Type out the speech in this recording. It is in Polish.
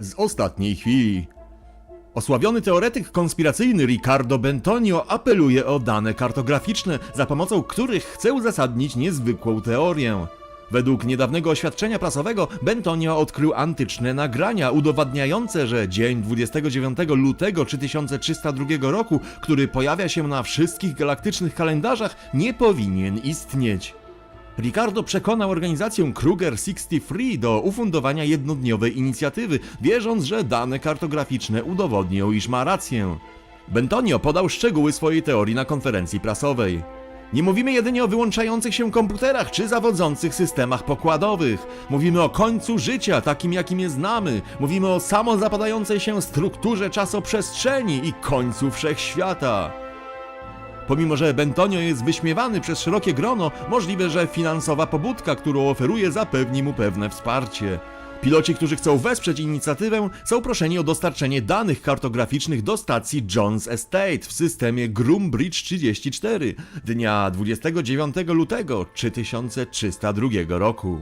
z ostatniej chwili. Osławiony teoretyk konspiracyjny Riccardo Bentonio apeluje o dane kartograficzne, za pomocą których chce uzasadnić niezwykłą teorię. Według niedawnego oświadczenia prasowego Bentonio odkrył antyczne nagrania udowadniające, że dzień 29 lutego 3302 roku, który pojawia się na wszystkich galaktycznych kalendarzach, nie powinien istnieć. Ricardo przekonał organizację Kruger 63 do ufundowania jednodniowej inicjatywy, wierząc, że dane kartograficzne udowodnią, iż ma rację. Bentonio podał szczegóły swojej teorii na konferencji prasowej. Nie mówimy jedynie o wyłączających się komputerach czy zawodzących systemach pokładowych. Mówimy o końcu życia, takim jakim je znamy. Mówimy o samozapadającej się strukturze czasoprzestrzeni i końcu wszechświata. Pomimo, że Bentonio jest wyśmiewany przez szerokie grono, możliwe, że finansowa pobudka, którą oferuje, zapewni mu pewne wsparcie. Piloci, którzy chcą wesprzeć inicjatywę, są proszeni o dostarczenie danych kartograficznych do stacji Jones Estate w systemie Groombridge 34 dnia 29 lutego 3302 roku.